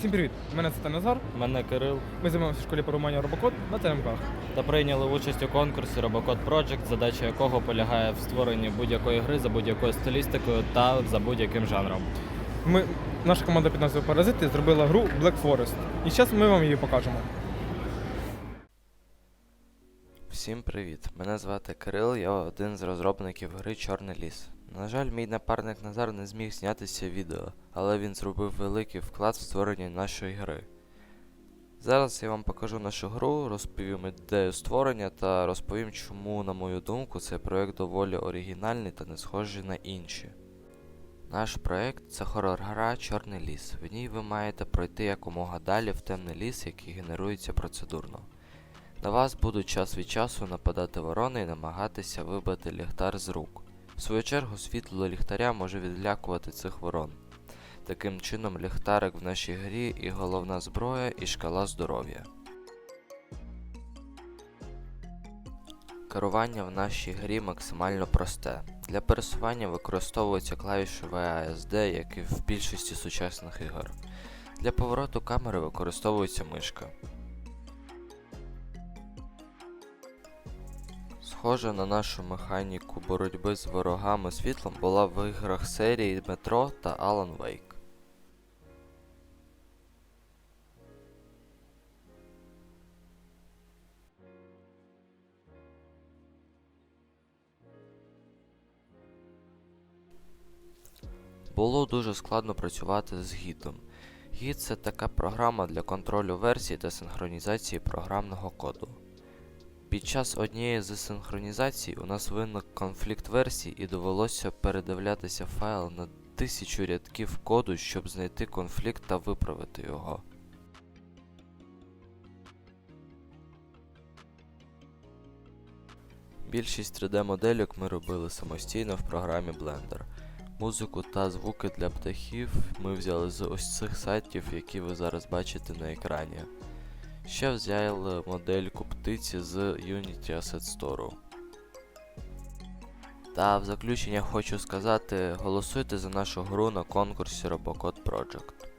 Всім привіт! Мене це Назар. Мене Кирил Ми займаємося в школі порумання робокод на ТМК. та прийняли участь у конкурсі Robocode Project, задача якого полягає в створенні будь-якої гри за будь-якою стилістикою та за будь-яким жанром. Ми, наша команда під назвою Паразити зробила гру Black Forest. І зараз ми вам її покажемо. Всім привіт! Мене звати Кирил, я один з розробників гри Чорний ліс. На жаль, мій напарник Назар не зміг знятися відео, але він зробив великий вклад в створення нашої гри. Зараз я вам покажу нашу гру, розповім ідею створення та розповім, чому, на мою думку, цей проект доволі оригінальний та не схожий на інші. Наш проект це хорор-гра Чорний ліс. В ній ви маєте пройти якомога далі в темний ліс, який генерується процедурно. На вас будуть час від часу нападати ворони і намагатися вибити ліхтар з рук. В свою чергу, світло ліхтаря може відлякувати цих ворон. Таким чином, ліхтарик в нашій грі і головна зброя, і шкала здоров'я. Керування в нашій грі максимально просте. Для пересування використовуються клавіші VASD, як і в більшості сучасних ігор. Для повороту камери використовується мишка. Схожа на нашу механіку боротьби з ворогами світлом була в іграх серії Метро та Alan Wake. Було дуже складно працювати з гідом. Гід це така програма для контролю версій та синхронізації програмного коду. Під час однієї з синхронізацій у нас виник конфлікт версій і довелося передивлятися файл на тисячу рядків коду, щоб знайти конфлікт та виправити його. Більшість 3D-модельок ми робили самостійно в програмі Blender. Музику та звуки для птахів ми взяли з ось цих сайтів, які ви зараз бачите на екрані. Ще взяли модельку птиці з Unity Asset Store. Та в заключення хочу сказати, голосуйте за нашу гру на конкурсі Robocode Project.